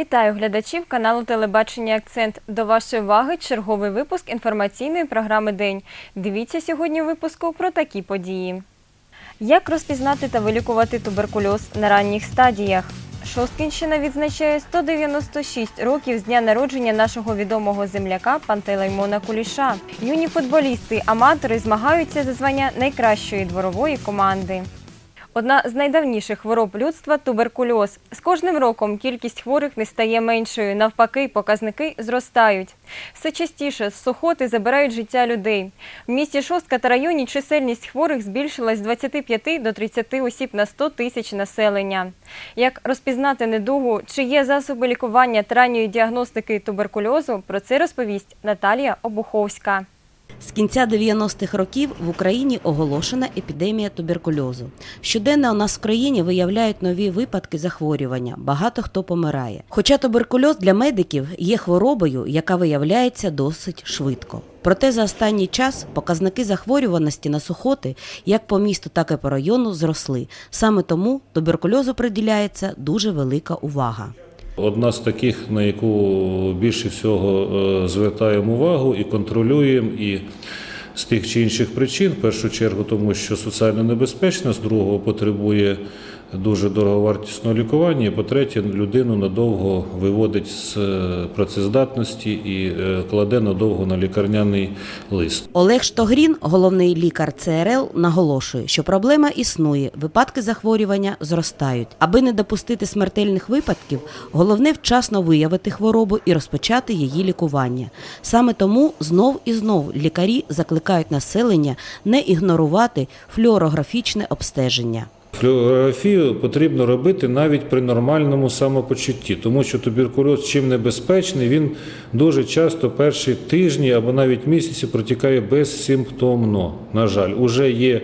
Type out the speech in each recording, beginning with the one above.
Вітаю глядачів каналу Телебачення Акцент. До вашої уваги черговий випуск інформаційної програми День. Дивіться сьогодні випуску про такі події. Як розпізнати та вилікувати туберкульоз на ранніх стадіях? Шосткінщина відзначає 196 років з дня народження нашого відомого земляка Пантелеймона Куліша. Юні футболісти, аматори змагаються за звання найкращої дворової команди. Одна з найдавніших хвороб людства туберкульоз. З кожним роком кількість хворих не стає меншою. Навпаки, показники зростають. Все частіше з сухоти забирають життя людей. В місті Шостка та районі чисельність хворих збільшилась з 25 до 30 осіб на 100 тисяч населення. Як розпізнати недугу, чи є засоби лікування та ранньої діагностики туберкульозу, про це розповість Наталія Обуховська. З кінця 90-х років в Україні оголошена епідемія туберкульозу. Щоденно у нас в країні виявляють нові випадки захворювання. Багато хто помирає. Хоча туберкульоз для медиків є хворобою, яка виявляється досить швидко. Проте за останній час показники захворюваності на сухоти як по місту, так і по району зросли. Саме тому туберкульозу приділяється дуже велика увага. Одна з таких, на яку більше всього е, звертаємо увагу і контролюємо, і з тих чи інших причин, в першу чергу, тому що соціально небезпечна, з другого потребує дуже дороговартісного лікування, і по-третє, людину надовго виводить з е, працездатності і е, кладе надовго на лікарняний лист. Олег Штогрін, головний лікар ЦРЛ, наголошує, що проблема існує, випадки захворювання зростають. Аби не допустити смертельних випадків, головне вчасно виявити хворобу і розпочати її лікування. Саме тому знов і знов лікарі закликають населення не ігнорувати флюорографічне обстеження. Флюорографію потрібно робити навіть при нормальному самопочутті, тому що туберкульоз чим небезпечний, він дуже часто перші тижні або навіть місяці протікає безсимптомно. На жаль, уже є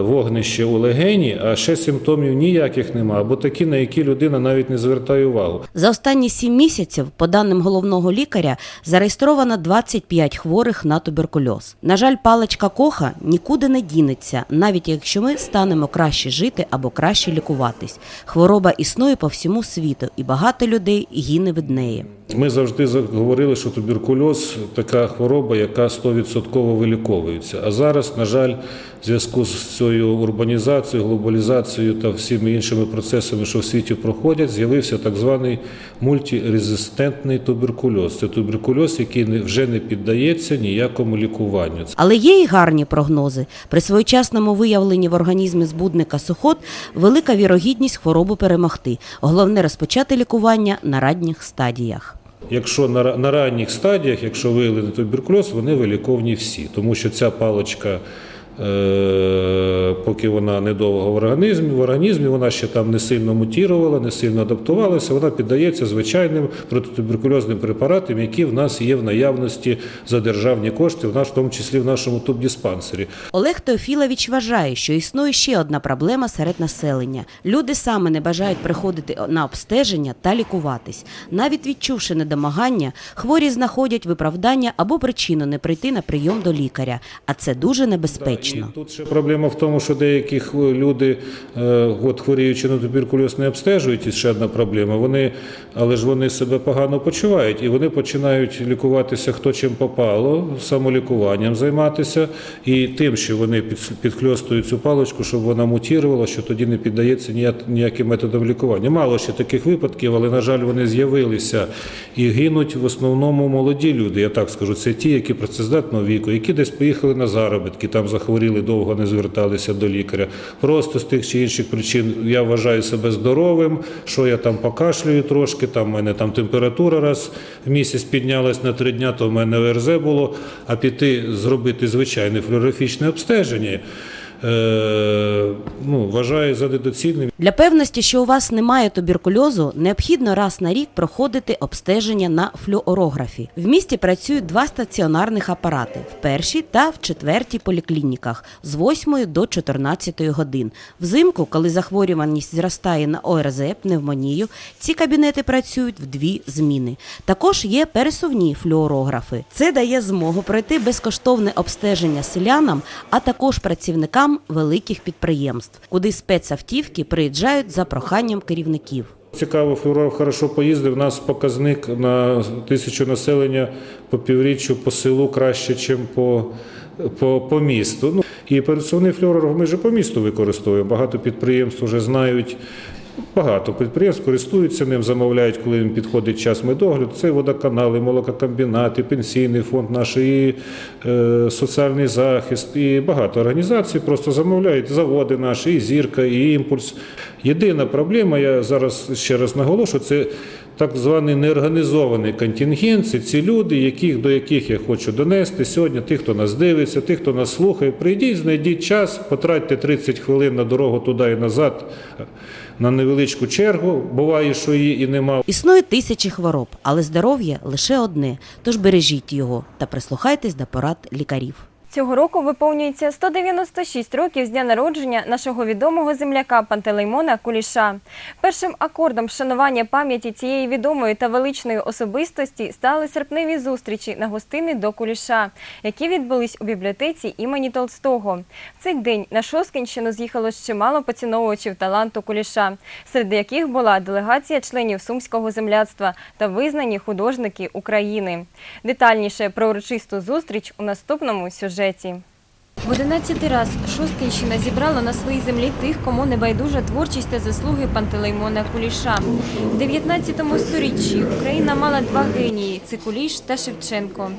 вогнище у легені, а ще симптомів ніяких немає, або такі, на які людина навіть не звертає увагу. За останні сім місяців, по даним головного лікаря, зареєстровано 25 хворих на туберкульоз. На жаль, паличка коха нікуди не дінеться, навіть якщо ми станемо краще жити або краще лікуватись. Хвороба існує по всьому світу, і багато людей гине від неї. Ми завжди за- говорили, що туберкульоз така хвороба, яка 100% виліковується. А зараз, на жаль, в зв'язку з цією урбанізацією, глобалізацією та всіми іншими процесами, що в світі проходять, з'явився так званий мультирезистентний туберкульоз. Це туберкульоз, який вже не піддається ніякому лікуванню. Але є й гарні прогнози. При своєчасному виявленні в організмі збудника сухот велика вірогідність хворобу перемогти. Головне розпочати лікування на ранніх стадіях. Якщо на, на ранніх стадіях, якщо виявлений туберкульоз, вони виліковні всі, тому що ця паличка, поки вона недовго в організмі, в організмі вона ще там не сильно мутірувала, не сильно адаптувалася, вона піддається звичайним протитуберкульозним препаратам, які в нас є в наявності за державні кошти, в тому числі в нашому тубдиспансері. Олег Теофілович вважає, що існує ще одна проблема серед населення. Люди саме не бажають приходити на обстеження та лікуватись. Навіть відчувши недомагання, хворі знаходять виправдання або причину не прийти на прийом до лікаря, а це дуже небезпечно. І тут ще проблема в тому, що деякі люди, е, от хворіючи на туберкульоз, не обстежують. І ще одна проблема. Вони, але ж вони себе погано почувають, і вони починають лікуватися хто чим попало, самолікуванням займатися, і тим, що вони підхльостують цю паличку, щоб вона мутірувала, що тоді не піддається ніяким методам лікування. Мало ще таких випадків, але на жаль, вони з'явилися і гинуть в основному молоді люди. Я так скажу, це ті, які працездатного віку, які десь поїхали на заробітки, там захворіли, довго не зверталися до лікаря. Просто з тих чи інших причин я вважаю себе здоровим, що я там покашлюю трошки, там в мене там температура раз в місяць піднялась на три дня, то в мене ОРЗ було, а піти зробити звичайне флюорографічне обстеження. Е, ну, вважаю за недоцільним. Для певності, що у вас немає туберкульозу, необхідно раз на рік проходити обстеження на флюорографі. В місті працюють два стаціонарних апарати в першій та в четвертій поліклініках з 8 до 14 годин. Взимку, коли захворюваність зростає на ОРЗ, пневмонію, ці кабінети працюють в дві зміни. Також є пересувні флюорографи. Це дає змогу пройти безкоштовне обстеження селянам, а також працівникам великих підприємств, куди спецавтівки приїжджають за проханням керівників. Цікаво, флюорограф хорошо поїздив. У нас показник на тисячу населення по півріччю по селу краще, ніж по, по, по місту. Ну, і операційний флюорограф ми вже по місту використовуємо. Багато підприємств вже знають. Багато підприємств користуються ним, замовляють, коли їм підходить час медогляду. Це водоканали, молококомбінати, пенсійний фонд наш, і е, соціальний захист, і багато організацій просто замовляють заводи наші, і зірка, і імпульс. Єдина проблема, я зараз ще раз наголошу, це так званий неорганізований контингент. Це ці люди, яких, до яких я хочу донести сьогодні, тих, хто нас дивиться, тих, хто нас слухає. Прийдіть, знайдіть час, потратьте 30 хвилин на дорогу туди і назад на невеличку чергу. Буває, що її і нема. Існує тисячі хвороб, але здоров'я лише одне. Тож бережіть його та прислухайтесь до порад лікарів. Цього року виповнюється 196 років з дня народження нашого відомого земляка Пантелеймона Куліша. Першим акордом вшанування пам'яті цієї відомої та величної особистості стали серпневі зустрічі на гостини до Куліша, які відбулись у бібліотеці імені Толстого. В цей день на Шоскінщину з'їхало чимало поціновувачів таланту Куліша, серед яких була делегація членів Сумського земляцтва та визнані художники України. Детальніше про урочисту зустріч у наступному сюжеті. В 11 раз Шосткинщина зібрала на своїй землі тих, кому не байдужа творчість та заслуги Пантелеймона Куліша. В 19 сторіччі Україна мала два генії – це Куліш та Шевченко.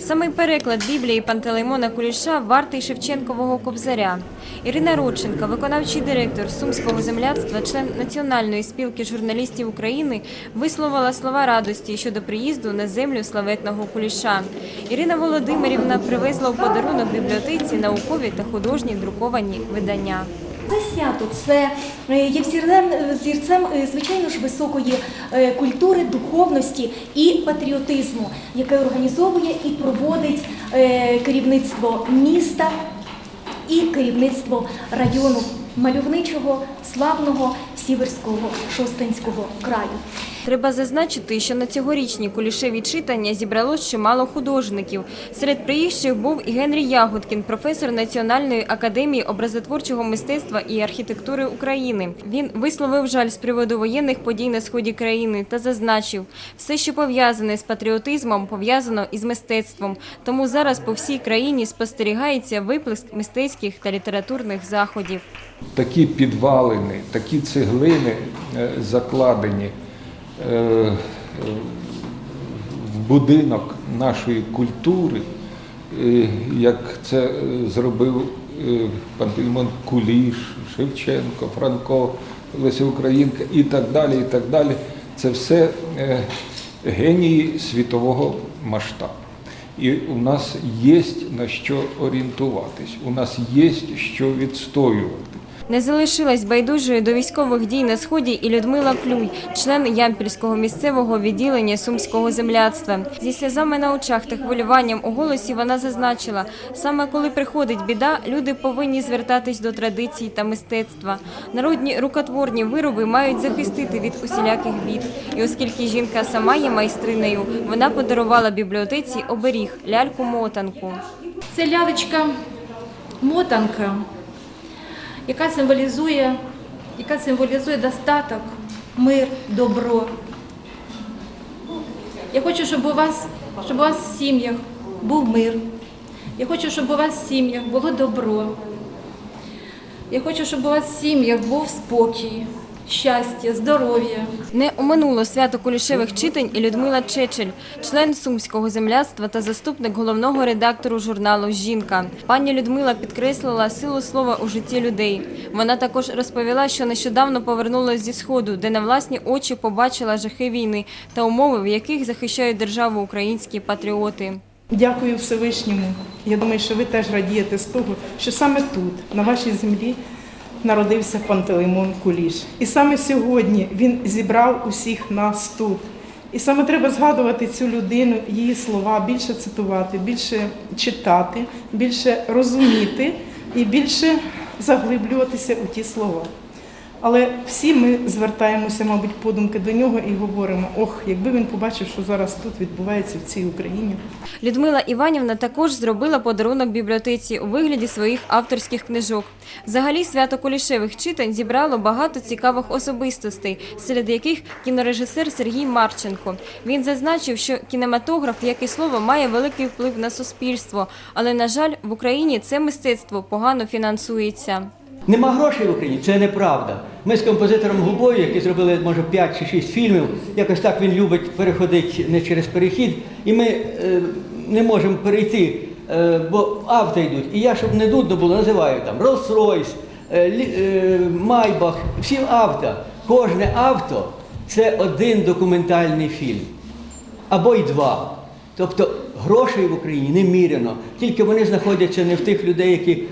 Саме переклад Біблії Пантелеймона Куліша вартий Шевченкового кобзаря. Ірина Родченко, виконавчий директор Сумського земляцтва, член Національної спілки журналістів України, висловила слова радості щодо приїзду на землю славетного Куліша. Ірина Володимирівна привезла у подарунок бібліотеці наукові та художні друковані видання. Це свято, це е, є взірцем, взірцем, е, звичайно ж, високої е, культури, духовності і патріотизму, яке організовує і проводить е, керівництво міста і керівництво району мальовничого, славного Сіверського Шостинського краю. Треба зазначити, що на цьогорічні кулішеві читання зібралось чимало художників. Серед приїжджих був і Генрій Ягодкін, професор Національної академії образотворчого мистецтва і архітектури України. Він висловив жаль з приводу воєнних подій на сході країни та зазначив, все, що пов'язане з патріотизмом, пов'язано із мистецтвом. Тому зараз по всій країні спостерігається виплеск мистецьких та літературних заходів. такі підвалини, такі цеглини е, закладені будинок нашої культури, е, як це е, зробив е, Пантелеймон Куліш, Шевченко, Франко, Леся Українка і так далі. і так далі. Це все е, генії світового масштабу. І у нас є на що орієнтуватись, у нас є що відстоювати. Не залишилась байдужою до військових дій на сході і Людмила Клюй, член Ямпільського місцевого відділення сумського земляцтва. Зі сльозами на очах та хвилюванням у голосі вона зазначила, саме коли приходить біда, люди повинні звертатись до традицій та мистецтва. Народні рукотворні вироби мають захистити від усіляких бід. І оскільки жінка сама є майстринею, вона подарувала бібліотеці оберіг ляльку-мотанку. Це лялечка мотанка, яка символізує, яка символізує достаток, мир, добро. Я хочу, щоб у вас, щоб у вас в сім'ях був мир. Я хочу, щоб у вас в сім'ях було добро. Я хочу, щоб у вас в сім'ях був спокій, щастя, здоров'я. Не оминуло свято кулішевих читань і Людмила Чечель, член сумського земляцтва та заступник головного редактору журналу Жінка. Пані Людмила підкреслила силу слова у житті людей. Вона також розповіла, що нещодавно повернулася зі сходу, де на власні очі побачила жахи війни та умови, в яких захищають державу українські патріоти. Дякую Всевишньому. Я думаю, що ви теж радієте з того, що саме тут, на вашій землі, народився Пантелеймон Куліш. І саме сьогодні він зібрав усіх нас тут. І саме треба згадувати цю людину, її слова, більше цитувати, більше читати, більше розуміти і більше заглиблюватися у ті слова. Але всі ми звертаємося, мабуть, подумки до нього і говоримо: ох, якби він побачив, що зараз тут відбувається в цій Україні. Людмила Іванівна також зробила подарунок бібліотеці у вигляді своїх авторських книжок. Взагалі, свято Кулішевих читань зібрало багато цікавих особистостей, серед яких кінорежисер Сергій Марченко. Він зазначив, що кінематограф, як і слово, має великий вплив на суспільство, але, на жаль, в Україні це мистецтво погано фінансується. Нема грошей в Україні, це неправда. Ми з композитором Губою, які зробили може 5 чи 6 фільмів, якось так він любить переходити не через перехід, і ми е, не можемо перейти, е, бо авто йдуть. І я, щоб не нудно було, називаю там Rolls-Royce, е, е, Майбах, всі авто. Кожне авто це один документальний фільм або й два. Тобто грошей в Україні неміряно, тільки вони знаходяться не в тих людей, які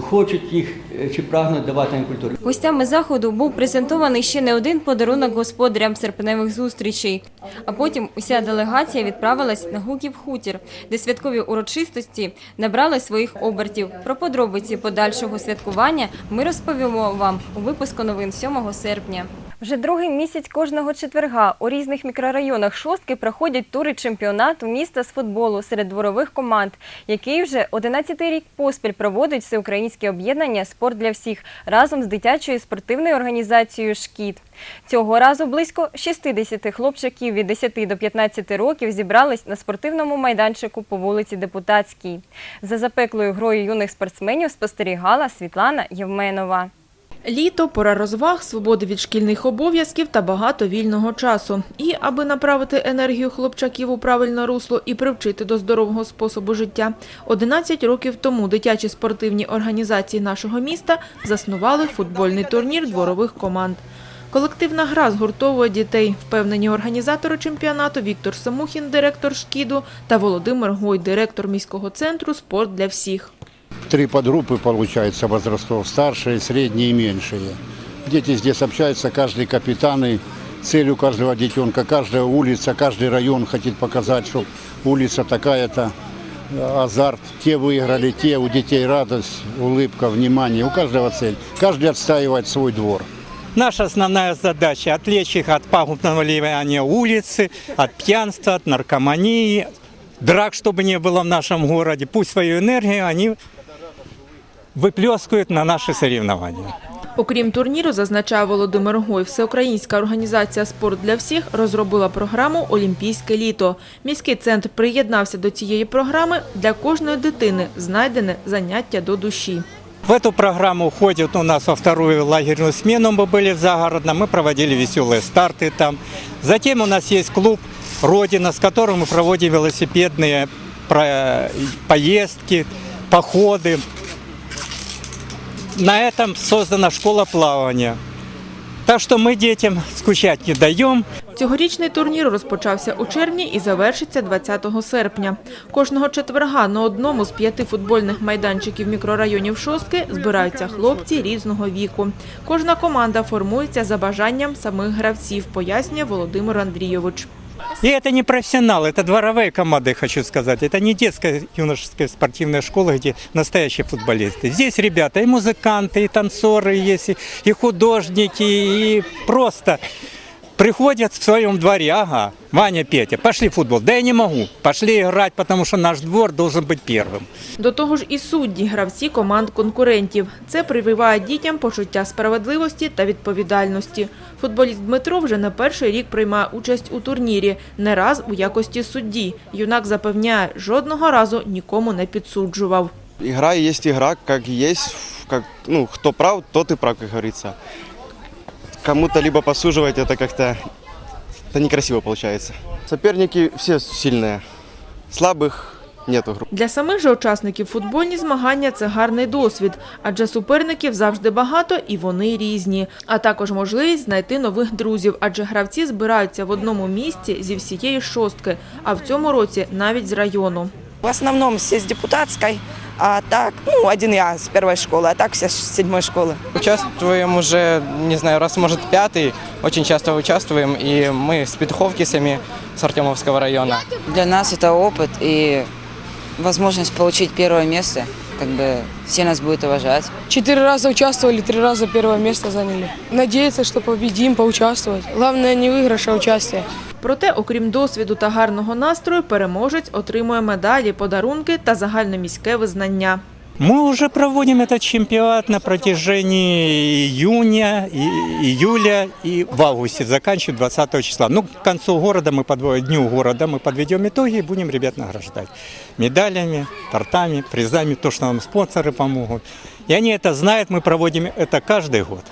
хочуть їх е, чи прагнуть давати на культуру. Гостями заходу був презентований ще не один подарунок господарям серпневих зустрічей. А потім уся делегація відправилась на Гуків хутір, де святкові урочистості набрали своїх обертів. Про подробиці подальшого святкування ми розповімо вам у випуску новин 7 серпня. Вже другий місяць кожного четверга у різних мікрорайонах шостки проходять тури чемпіонату міста з футболу серед дворових команд, який вже 11-й рік поспіль проводить всеукраїнське об'єднання Спорт для всіх разом з дитячою спортивною організацією Шкіт. Цього разу близько 60 хлопчаків від 10 до 15 років зібрались на спортивному майданчику по вулиці Депутатській. За запеклою грою юних спортсменів спостерігала Світлана Євменова. Літо, пора розваг, свободи від шкільних обов'язків та багато вільного часу. І аби направити енергію хлопчаків у правильне русло і привчити до здорового способу життя, 11 років тому дитячі спортивні організації нашого міста заснували футбольний турнір дворових команд. Колективна гра згуртовує дітей, впевнені організатори чемпіонату Віктор Самухін, директор Шкіду, та Володимир Гой, директор міського центру Спорт для всіх. Три подгруппы получается возрастов, старшие, средние и меньшие. Дети здесь общаются, каждый капитан, и цель у каждого детенка, каждая улица, каждый район хотит показать, что улица такая-то, азарт, те выиграли, те, у детей радость, улыбка, внимание, у каждого цель. Каждый отстаивает свой двор. Наша основная задача – отвлечь их от пагубного влияния улицы, от пьянства, от наркомании, драк, чтобы не было в нашем городе. Пусть свою энергию они выплескивают на наши соревнования. Окрім турніру, зазначає Володимир Гой, всеукраїнська організація «Спорт для всіх» розробила програму «Олімпійське літо». Міський центр приєднався до цієї програми для кожної дитини знайдене заняття до душі. В эту программу входит у нас во вторую лагерную смену, мы были в Загородном, мы проводили веселые старты там. Затем у нас есть клуб «Родина», с которым мы проводим велосипедные про- поездки, походы. На этом создана школа плавания. Так что мы детям скучать не даем. Цьогорічний турнір розпочався у червні і завершиться 20 серпня. Кожного четверга на одному з п'яти футбольних майданчиків мікрорайонів Шостки збираються хлопці різного віку. Кожна команда формується за бажанням самих гравців, пояснює Володимир Андрійович. И это не профессионалы, это дворовые команды, хочу сказать. Это не детская юношеская спортивная школа, где настоящие футболисты. Здесь ребята и музыканты, и танцоры есть, и- и художники, и просто приходят в своем дворе, ага, Ваня, Петя, пошли в футбол. Да я не могу, пошли играть, потому что наш двор должен быть первым. До того ж і судді, гравці команд конкурентів. Це прививає дітям почуття справедливості та відповідальності. Футболіст Дмитро вже не перший рік приймає участь у турнірі, не раз у якості судді. Юнак запевняє, жодного разу нікому не підсуджував. Игра есть игра, как есть, как, ну, кто прав, тот и прав, как говорится Кому-то либо посуживать это как-то это некрасиво получается. Соперники все сильные, слабых нету групп. Для самих же учасників футбольні змагання це гарний досвід, адже суперників завжди багато і вони різні. А також можливість знайти нових друзів, адже гравці збираються в одному місці зі всієї шостки, а в цьому році навіть з району. В основном все с депутатской, а так, ну, один я с первой школы, а так все с седьмой школы. Участвуем уже, не знаю, раз может пятый, очень часто участвуем, и мы с Петуховки сами, с Артемовского района. Для нас это опыт, и возможность получить первое место, как бы все нас будут уважать. Четыре раза участвовали, три раза первое место заняли. Надеяться, что победим, поучаствовать. Главное не выигрыш, а участие. Проте, окрім досвіду та гарного настрою, переможець отримує медалі, подарунки та загальноміське визнання. Мы уже проводим этот чемпионат на протяжении июня, и- июля и в августе, заканчиваем 20 числа. Ну, к концу города мы подводим, дню города мы подведем итоги и будем ребят награждать медалями, тортами, призами, то, что нам спонсоры помогут. И они это знают, мы проводим это каждый год.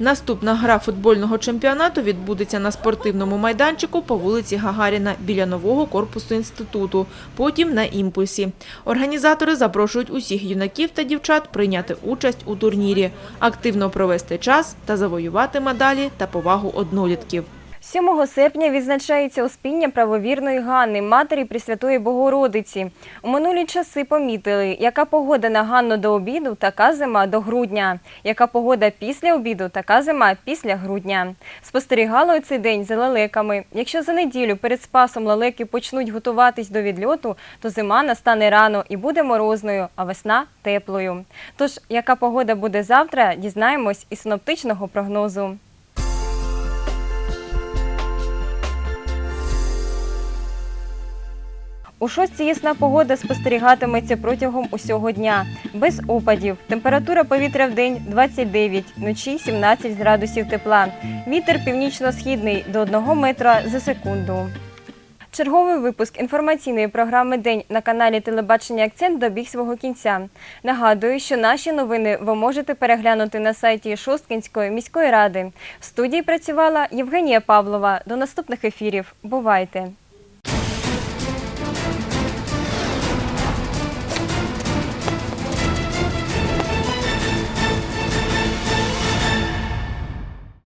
Наступна гра футбольного чемпіонату відбудеться на спортивному майданчику по вулиці Гагаріна біля нового корпусу інституту, потім на імпульсі. Організатори запрошують усіх юнаків та дівчат прийняти участь у турнірі, активно провести час та завоювати медалі та повагу однолітків. 7 серпня відзначається успіння правовірної Ганни, матері Пресвятої Богородиці. У минулі часи помітили, яка погода на Ганну до обіду, така зима до грудня. Яка погода після обіду, така зима після грудня. Спостерігали цей день за лелеками. Якщо за неділю перед спасом лелеки почнуть готуватись до відльоту, то зима настане рано і буде морозною, а весна теплою. Тож, яка погода буде завтра, дізнаємось із синоптичного прогнозу. У шостці ясна погода спостерігатиметься протягом усього дня. Без опадів. Температура повітря в день 29, вночі 17 градусів тепла. Вітер північно-східний до 1 метра за секунду. Черговий випуск інформаційної програми День на каналі Телебачення Акцент добіг свого кінця. Нагадую, що наші новини ви можете переглянути на сайті Шосткинської міської ради. В студії працювала Євгенія Павлова. До наступних ефірів. Бувайте!